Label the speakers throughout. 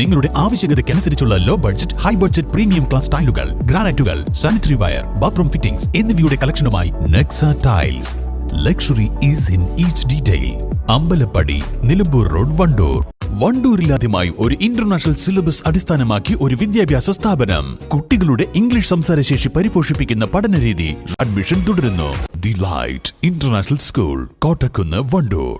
Speaker 1: നിങ്ങളുടെ ആവശ്യകതയ്ക്കനുസരിച്ചുള്ള low budget high budget premium class ടൈലുകൾ ഗ്രാനൈറ്റുകൾ സാനിറ്ററി വയർ ബാത്റൂം ഫിറ്റിംഗ്സ് എന്നിവയുടെ കളക്ഷനുമായി Nexa tiles luxury is in each detail Ambalappadi Nilambur road Wandoor. വണ്ടൂരിലാദ്യമായി ഒരു international syllabus അടിസ്ഥാനമാക്കി ഒരു വിദ്യാഭ്യാസ സ്ഥാപനം. കുട്ടികളുടെ ഇംഗ്ലീഷ് സംസാരശേഷി പരിപോഷിപ്പിക്കുന്ന പഠനരീതി അഡ്മിഷൻ തുടരുന്നു. The light international school Kottakkunnu Wandoor.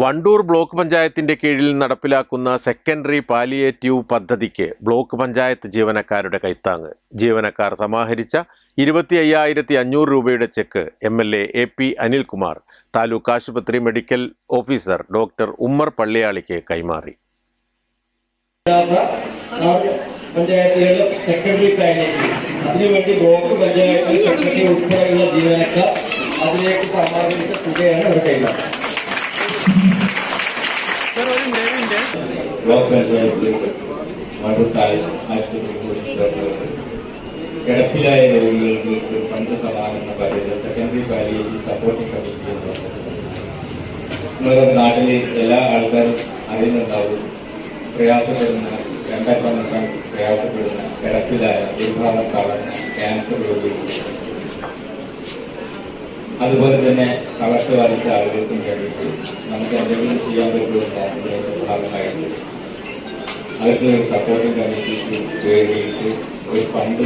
Speaker 2: Wandoor block പഞ്ചായത്തിന്റെ കീഴിൽ നടപ്പിലാക്കുന്ന സെക്കൻഡറി പാലിയേറ്റീവ് പദ്ധതിക്ക് ബ്ലോക്ക് പഞ്ചായത്ത് ജീവനക്കാരുടെ കൈത്താങ്ങ്. ജീവനക്കാർ സമാഹരിച്ച ഇരുപത്തി അയ്യായിരത്തി അഞ്ഞൂറ് രൂപയുടെ cheque M L A A P Anilkumar taluk ആശുപത്രി മെഡിക്കൽ ഓഫീസർ ഡോക്ടർ ഉമ്മർ പള്ളിയാളിക്ക് കൈമാറി.
Speaker 3: അതിനുവേണ്ടി ബ്ലോക്ക് പഞ്ചായത്ത് ജീവനക്കാർ അതിലേക്ക് സമാഹരിച്ച തുകയാണ് ഇവിടെ
Speaker 4: കിടപ്പിലായ രോഗികൾക്ക് ഫണ്ട് സമാഹരണ പദ്ധതി സെക്കൻഡറി പാലിയേറ്റീവ് സപ്പോർട്ടിംഗ് കമ്മിറ്റി നമ്മുടെ നാട്ടിലെ എല്ലാ ആൾക്കാരും അറിയുന്നുണ്ടാവും പ്രയാസപ്പെടുന്ന രണ്ടാം പ്രയാസപ്പെടുന്ന കിടപ്പിലായ ദുർഭാഗം തളർന്ന ക്യാൻസർ രോഗികൾ അതുപോലെ തന്നെ തളർച്ച ബാധിച്ച ആളുകൾക്കും വേണ്ടിയിട്ട് നമുക്ക് എന്തെങ്കിലും ചെയ്യാൻ പറ്റുമെന്ന ഇതിന്റെ ഭാഗമായിട്ട് അവർക്ക് ഒരു സപ്പോർട്ടിംഗ് കമ്മിറ്റിക്ക് വേണ്ടിയിട്ട് ഒരു ഫണ്ട്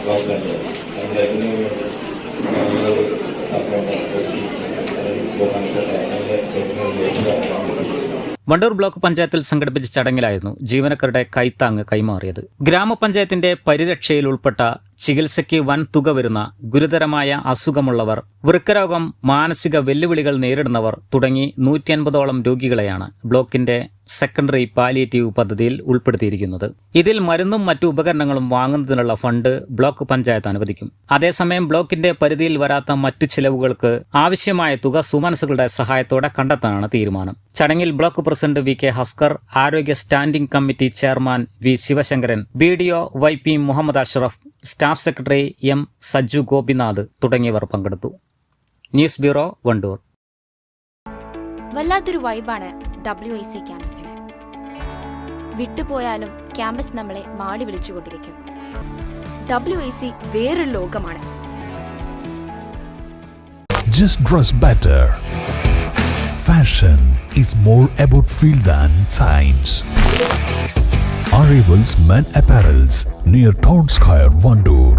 Speaker 4: ഗവൺമെന്റ് അതിന് അതിനു വേണ്ടി
Speaker 5: വണ്ടൂർ ബ്ലോക്ക് പഞ്ചായത്തിൽ സംഘടിപ്പിച്ച ചടങ്ങിലായിരുന്നു ജീവനക്കാരുടെ കൈത്താങ് കൈമാറിയത്. ഗ്രാമപഞ്ചായത്തിന്റെ പരിരക്ഷയിൽ ഉൾപ്പെട്ട ചികിത്സയ്ക്ക് വൻ തുക വരുന്ന ഗുരുതരമായ അസുഖമുള്ളവർ വൃക്കരോഗം മാനസിക വെല്ലുവിളികൾ നേരിടുന്നവർ തുടങ്ങി നൂറ്റി അൻപതോളം രോഗികളെയാണ് ബ്ലോക്കിന്റെ സെക്കൻഡറി പാലിയേറ്റീവ് പദ്ധതിയിൽ ഉൾപ്പെടുത്തിയിരിക്കുന്നത്. ഇതിൽ മരുന്നും മറ്റു ഉപകരണങ്ങളും വാങ്ങുന്നതിനുള്ള ഫണ്ട് ബ്ലോക്ക് പഞ്ചായത്ത് അനുവദിക്കും. അതേസമയം ബ്ലോക്കിന്റെ പരിധിയിൽ വരാത്ത മറ്റു ചിലവുകൾക്ക് ആവശ്യമായ തുക സുമനസുകളുടെ സഹായത്തോടെ കണ്ടെത്താനാണ് തീരുമാനം. ചടങ്ങിൽ block president V K Haskar ആരോഗ്യ standing committee chairman V Sivasankaran B D O Y P Muhammad Ashraf staff secretary M Sajju Gopinath തുടങ്ങിയവർ പങ്കെടുത്തു. News bureau Wandoor.
Speaker 6: വല്ലാത്തൊരു വൈബാണ് ഡബ്ല്യു ഐ സി ക്യാമ്പസിന് വിട്ടുപോയാലും ക്യാമ്പസ് നമ്മളെ മാടി വിളിച്ചുകൊണ്ടിരിക്കും ഡബ്ല്യു ഐ സി വേറൊരു ലോകമാണ്
Speaker 1: Just dress better. Fashion is more about feel than science. Arrivals Men Apparels near Town Square, Vandoor.